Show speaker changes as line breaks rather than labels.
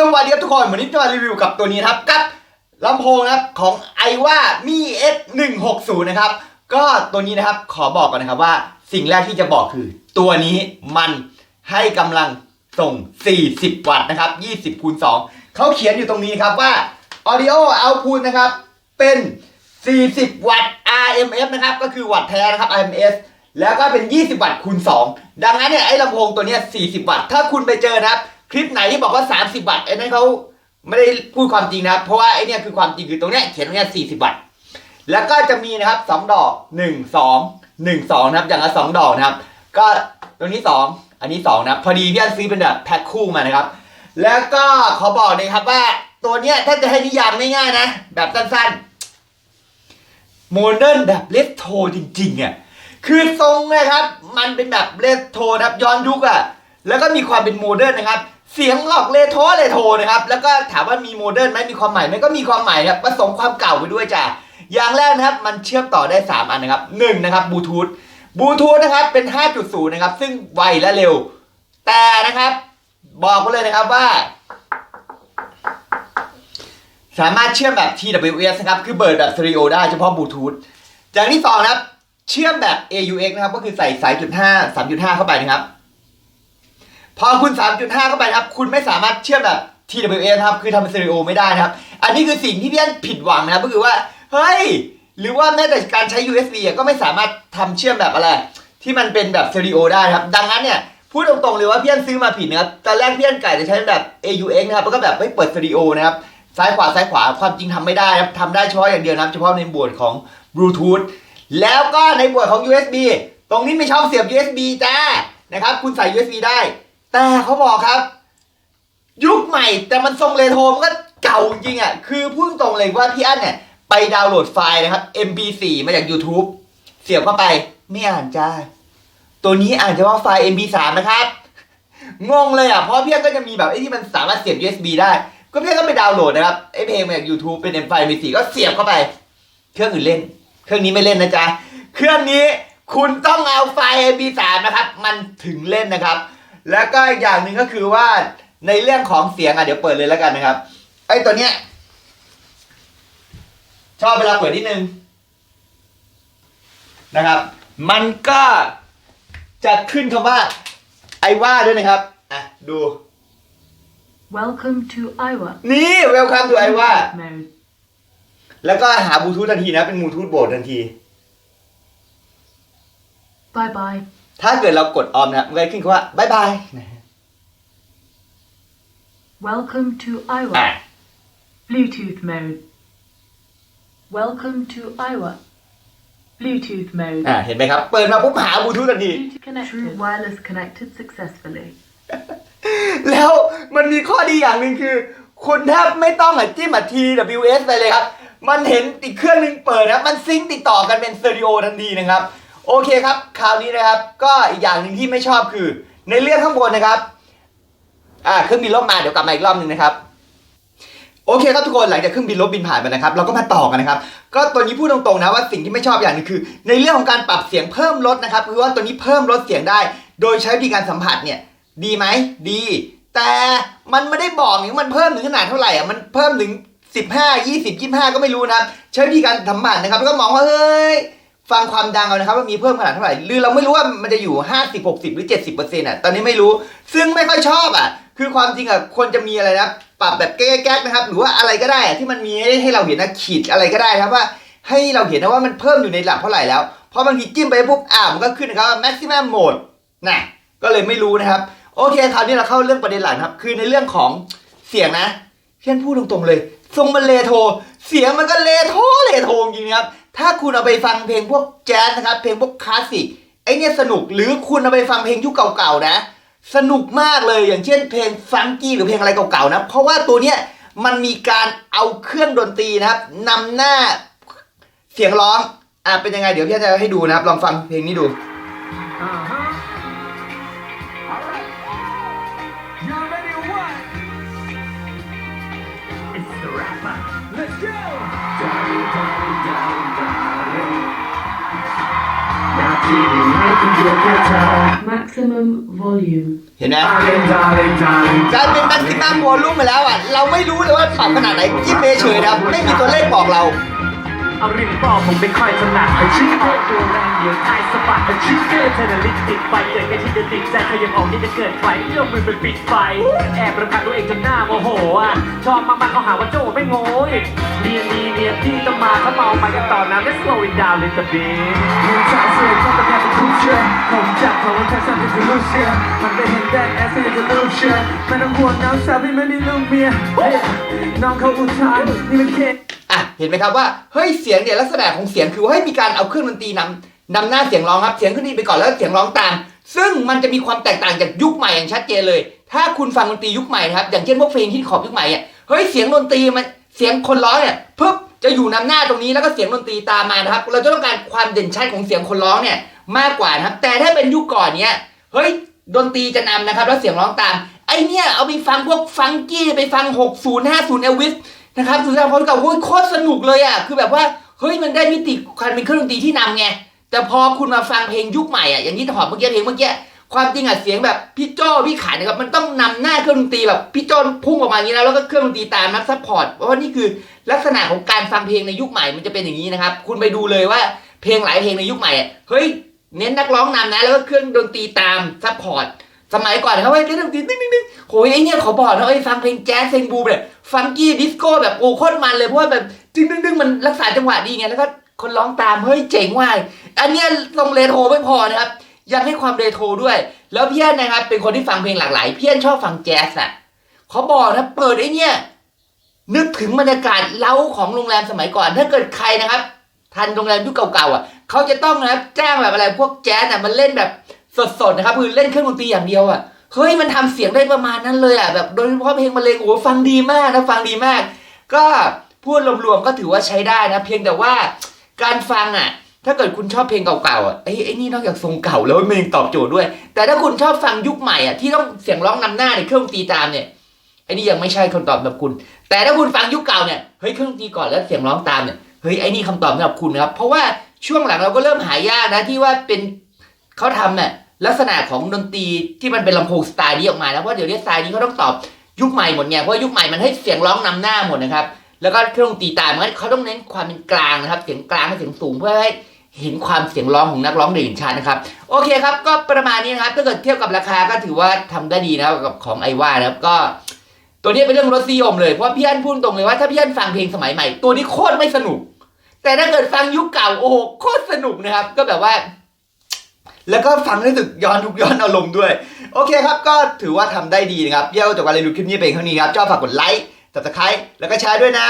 สวัสดีครับทุกคนวันนี้จะมารีวิวกับตัวนี้ครับกับลำโพงนะครับของไอว่ามี S 1 6 0นะครับ ก็ตัวนี้นะครับขอบอกก่อนนะครับว่า สิ่งแรกที่จะบอกคือ ตัวนี้มันให้กำลังส่ง 40 วัตต์นะครับ 20คูณ2เขาเขียนอยู่ตรงนี้ครับว่า Audio Output นะครับ เป็น 40 วัตต์ RMS นะครับ ก็คือวัตต์แท้นะครับ RMS แล้วก็เป็น 20 วัตต์คูณ 2 ดังนั้นเนี่ยไอ้ลำโพงตัวเนี้ย40 วัตต์ ถ้าคุณไปเจอนะครับ คลิปไหนที่บอกว่า 30วัตต์ไอ้นั่นเขาไม่ได้พูดความจริงนะครับ เพราะว่าไอ้เนี่ยคือความจริงคือตรงเนี้ยเขียนตรงเนี้ย40วัตต์แล้วก็จะมีนะครับ 2 ดอก 1 2 1 2 นะครับ อย่างละ 2 ดอกนะครับ ก็ตรงนี้ 2 อันนี้ 2 นะครับ พอดีพี่อันซื้อเป็นแบบแพ็คคู่มานะครับ แล้วก็ขอบอกเลยครับว่าตัวเนี้ยถ้าจะให้นิยามง่ายๆนะ แบบสั้นๆโมเดิร์นแบบเลสโทจริงๆอะคือทรงนะครับ มันเป็นแบบเลสโทนะครับย้อนยุคอะแล้วก็มีความเป็นโมเดิร์นนะครับ เสียงออกเลโทเลโทนะครับ แล้วก็ถามว่ามีโมเดิร์นไหมมีความใหมายไหมก็มีความใหมายครับผสมความเก่าไปด้วยจ้ะอย่างแรกนะครับมันเชื่อมต่อได้ 3 อันนะครับ1นะครับบลูทูธบลูทูธนะครับเป็น 5.0 นะครับ ซึ่งไวและเร็ว แต่นะครับ บอกไว้เลยนะครับว่า สามารถเชื่อมแบบ TWS นะครับ คือเบิดแบบสเตอริโอได้เฉพาะบลูทูธอย่างที่สองนะครับ เชื่อมแบบ AUX นะครับ ก็คือใส่สายจุด5 3.5เข้าไปนะครับ พอคุณ3.5 เข้าไปนะครับ คุณไม่สามารถเชื่อมแบบ TWS นะครับ คือทำเป็นสเตอริโอไม่ได้นะครับ อันนี้คือสิ่งที่พี่อันผิดหวังนะครับ ก็คือว่า เฮ้ย หรือว่าแม้แต่การใช้ USB อะก็ไม่สามารถทำเชื่อมแบบอะไร ที่มันเป็นแบบสเตอริโอได้นะครับ ดังนั้นเนี่ยพูดตรงๆเลยว่าพี่อันซื้อมาผิดนะครับ ตอนแรกพี่อันไก่จะใช้แบบ AUX นะครับ แล้วก็แบบไม่เปิดสเตอริโอนะครับ ซ้ายขวาซ้ายขวา ความจริงทำไม่ได้นะครับทำได้เฉพาะอย่างเดียวนะครับ เฉพาะในบวดของบลูทูธ แล้วก็ในบวดของ USB ตรงนี้ไม่ชองเสียบ USB จ้า นะครับ คุณใส่ USB ได้ แต่เขาบอกครับ ยุคใหม่แต่มันทรงเรโทมันก็เก่าจริงอะ คือพูดตรงเลยว่าพี่อั้นเนี่ย ไปดาวน์โหลดไฟล์นะครับ MP4 มาจาก YouTube เสียบเข้าไป ไม่อ่านจ้า ตัวนี้อ่านเฉพาะไฟล์ MP3 นะครับ งงเลยอะ เพราะพี่อั้นก็จะมีแบบไอ้ที่มันสามารถเสียบ USB ได้ ก็พี่อั้นก็ไปดาวน์โหลดนะครับไอ้เพลงมาจาก YouTube เป็น M ไฟล์ MP4 ก็เสียบเข้าไป เครื่องอื่นเล่น เครื่องนี้ไม่เล่นนะจ๊ะ เครื่องนี้คุณต้องเอาไฟล์ MP3 นะครับ มันถึงเล่นนะครับ แล้วก็อีกอย่างหนึ่งก็คือว่าในเรื่องของเสียงอะเดี๋ยวเปิดเลยแล้วกันนะครับ ไอ้ตัวเนี้ย ชอบเวลาเปิดนิดนึงนะครับ มันก็จะขึ้นคำว่าไอว่าด้วยนะครับอะดู
Welcome to Iowa.
นี่ welcome to ไอว่า
Mode.
แล้วก็หาบลูทูธทันทีนะ เป็นบลูทูธโบสทันที
Bye bye.
ถ้าเกิดเรากดออมนะครับมันก็จะขึ้นคำว่าบายบายนะฮะ
Welcome to
อะ
Iowa. Bluetooth mode. Welcome to Iowa. Bluetooth mode.
อะเห็นไหมครับ เปิดมาปุ๊บหาบลูทูธทันที
Bluetooth connected. True wireless connected successfully.
แล้วมันมีข้อดีอย่างหนึ่งคือ คุณแทบไม่ต้องอะจิ้มอะ TWS ไปเลยครับ มันเห็นอีกเครื่องหนึงเปิดนะครับมันซิงค์ติดต่อกันเป็นสเตอริโอทันทีนะครับ โอเคครับคราวนี้นะครับ ก็อีกอย่างหนึ่งที่ไม่ชอบคือ ในเรื่องข้างบนนะครับอ่าเครื่องบินลบมาเดี๋ยวกลับมาอีกรอบหนึ่งนะครับโอเคครับทุกคนหลังจากเครื่องบินลบบินผ่านไปนะครับ เราก็มาต่อกันนะครับ ก็ตัวนี้พูดตรงๆนะว่าสิ่งที่ไม่ชอบอย่างหนึงคือ ในเรื่องของการปรับเสียงเพิ่มลดนะครับคือว่าตัวนี้เพิ่มลดเสียงได้ โดยใช้วิธีการสัมผัสเนี่ย ดีไหมดี แต่มันไม่ได้บอกนี่มันเพิ่มถึงขนาดเท่าไหร่อะมันเพิ่มถึง 15 20 25 ก็ไม่รู้นะครับใช้วิธีการสัมผัสนะครับแล้วก็มองว่าเฮ้ย ฟังความดังเอานะครับว่ามีเพิ่มขนาดเท่าไหร่หรือเราไม่รู้ว่ามันจะอยู่ 50 60 หรือ 70เปอร์เซ็นต์อะตอนนี้ไม่รู้ซึ่งไม่ค่อยชอบอะ คือความจริงอะควรจะมีอะไรนะปรับแบบแก๊กๆนะครับ หรือว่าอะไรก็ได้อะที่มันมีให้เราเห็นนะขีดอะไรก็ได้ครับว่า ให้เราเห็นนะว่ามันเพิ่มอยู่ในระดับเท่าไหร่แล้วเพราะบางทีจิ้มไปปุ๊บอ่ามันก็ขึ้นนะครับ maximum mode นะก็เลยไม่รู้นะครับ โอเคคราวนี้เราเข้าเรื่องประเด็นหลักครับ คือในเรื่องของเสียงนะเพี้ยนพูดตรงๆเลย ทรงมันเลโท เสียงมันก็เลโทเลโทจริงครับ ถ้าคุณเอาไปฟังเพลงพวกแจ๊สนะครับ เพลงพวกคลาสสิกไอเนี่ยสนุกหรือคุณเอาไปฟังเพลงยุคเก่าๆนะ สนุกมากเลยอย่างเช่นเพลงฟังกี้หรือเพลงอะไรเก่าๆนะ เพราะว่าตัวเนี้ยมันมีการเอาเครื่องดนตรีนะครับนำหน้าเสียงร้องอะเป็นยังไงเดี๋ยวพี่จะให้ดูนะครับ ลองฟังเพลงนี้ดู
It's the rapper. Let's go! Darling, darling, darling, darling. Now
Maximum volume.
เห็นไหม
Darling, darling, darling.
กลายเป็นแม็กซิมัมวอลลุ่มไปแล้วอะ เราไม่รู้เลยว่าปรับขนาดไหน จิ้มเฉยๆนะครับ ไม่มีตัวเลขบอกเรา
เอาริมบอผมไม่ค่อยถนัดไอ้ชิ้นเกิดตัวแรงเดียวไอ้สะบัดไอ้ชิ้นเกิดเทนลิสติดไฟเกิดแค่ที่จะติดใจขยับออกนี่จะเกิดไฟเอื้อมมือเป็นปิดไฟ แอบรำคาญตัวเองจนหน้าโมโหอะชอบมากๆเขาหาว่าโจ้ไม่โง่อีกเนียนีเนียนที่ต้องมาเขาเมาไปกันต่อนะ Let's slow it down little bit เงินจ่าเสียชอบแต่แค่เป็นผู้เชื่อผมจับเขาว่าแค่ฉันเป็นผู้เชื่อมันได้เห็นแดนแอสเซนจะลูกเชื่อไม่ต้องห่วงน้องสาวพี่ไม่ได้ลูกเมียเฮ้ยน้องเขาอุทานนี่มันแค่
อะเห็นไหมครับว่าเฮ้ยเสียงเนี่ยลักษณะของเสียงคือว่าให้มีการเอาเครื่องดนตรีนำนำหน้าเสียงร้องครับเสียงขึ้นดีไปก่อนแล้วเสียงร้องตาม ซึ่งมันจะมีความแตกต่างจากยุคใหม่อย่างชัดเจนเลย ถ้าคุณฟังดนตรียุคใหม่นะครับอย่างเช่นพวกเพลงฮิตขอบยุคใหม่อะเฮ้ยเสียงดนตรีมันเสียงคนร้องเนี่ยปึ๊บจะอยู่นำหน้าตรงนี้แล้วก็เสียงดนตรีตามมานะครับ เราจะต้องการความเด่นชัดของเสียงคนร้องเนี่ยมากกว่านะครับ แต่ถ้าเป็นยุคก่อนเนี้ยเฮ้ยดนตรีจะนำนะครับ แล้วเสียงร้องตามไอเนี่ยเอาไปฟังพวกฟังกี้ไปฟัง 60 50เอลวิส นะครับสุดท้ายพอกับโอ้ยโคตรสนุกเลยอะคือแบบว่าเฮ้ยมันได้มิติการเป็นเครื่องดนตรีที่นำไงแต่พอคุณมาฟังเพลงยุคใหม่อะอย่างที่ถอดเมื่อกี้เพลงเมื่อกี้ความจริงอะเสียงแบบพี่โจ้พี่ขายนะครับมันต้องนำหน้าเครื่องดนตรีแบบพี่โจ้พุ่งออกมาอย่างนี้แล้วแล้วก็เครื่องดนตรีตามนับซัพพอร์ตเพราะว่านี่คือลักษณะของการฟังเพลงในยุคใหม่มันจะเป็นอย่างนี้นะครับ คุณไปดูเลยว่าเพลงหลายเพลงในยุคใหม่อะเฮ้ยเน้นนักร้องนำนะแล้วก็เครื่องดนตรีตามซัพพอร์ต สมัยก่อนเขาไว้เล่นดนตรีดึงดึงดึงโหยไอเนี่ยขอบอกนะไอ้ฟังเพลงแจ๊สเพลงบูแบบฟังกี้ดิสโก้แบบโอ้โคตรมันเลยเพราะว่าแบบดึงดึงดึงมันรักษาจังหวะดีไงแล้วก็คนร้องตามเฮ้ยเจ๋งว่ะอันเนี้ยลงเรโทรไม่พอนะครับยังให้ความเรโทรด้วย แล้วพี่อนนะครับ เป็นคนที่ฟังเพลงหลากหลายพี่อนชอบฟังแจ๊สอะเขาบอกนะเปิดไอ้เนี่ย นึกถึงบรรยากาศเล้าของโรงแรมสมัยก่อน ถ้าเกิดใครนะครับ ทันโรงแรมยุคเก่าๆอะเขาจะต้องนะครับจ้งแบบอะไรพวกแจ๊สอะมันเล่นแบบ สดๆนะครับคือเล่นเครื่องดนตรีอย่างเดียวอะเฮ้ยมันทำเสียงได้ประมาณนั้นเลยอะแบบโดยเฉพาะเพลงบรรเลงโอ้ฟังดีมากนะฟังดีมาก ก็พูดรวมๆก็ถือว่าใช้ได้นะ เพียงแต่ว่าการฟังอะ ถ้าเกิดคุณชอบเพลงเก่าๆอะไอ้ไอ้นี่นอกจากทรงเก่าแล้วมันยังตอบโจทย์ด้วย แต่ถ้าคุณชอบฟังยุคใหม่อะที่ต้องเสียงร้องนำหน้าในเครื่องดนตรีตามเนี่ยไอ้นี่ยังไม่ใช่คำตอบสำหรับคุณ แต่ถ้าคุณฟังยุคเก่าเนี่ยเฮ้ยเครื่องดนตรีก่อนแล้วเสียงร้องตามเนี่ยเฮ้ยไอ้นี่คำตอบสำหรับคุณนะครับเพราะว่าช่วงหลังเราก็เริ่มหายากนะที่ว่าเป็นเขาทำเนี่ย ลักษณะของดนตรีที่มันเป็นลำโพงสไตล์นี้ออกมาแล้วเพราะเดี๋ยวนี้สไตล์นี้เขาต้องตอบยุคใหม่หมดไงเพราะยุคใหม่มันให้เสียงร้องนำหน้าหมดนะครับ แล้วก็เครื่องดนตรีตามมันเขาต้องเน้นความเป็นกลางนะครับ เสียงกลางกับเสียงสูงเพื่อให้เห็นความเสียงร้องของนักร้องได้เห็นชัดนะครับ โอเคครับ ก็ประมาณนี้นะครับถ้าเกิดเทียบกับราคาก็ถือว่าทำได้ดีนะครับกับของไอว่านะครับก็ ตัวนี้เป็นเรื่องรสนิยมเลยเพราะพี่อันพูดตรงเลยว่าถ้าพี่อันฟังเพลงสมัยใหม่ ตัวนี้โคตรไม่สนุก แต่ถ้าเกิดฟังยุคเก่าโอ้โหโคตรสนุกนะครับ ก็แบบว่า แล้วก็ฟังรู้สึกย้อนทุกย้อนอารมณ์ด้วย โอเคครับ ก็ถือว่าทำได้ดีนะครับ เยี่ยวจากการเรียนรู้คลิปนี้เป็นเท่านี้ครับชอบฝากกดไลค์ subscribe แล้วก็แชร์ด้วยนะ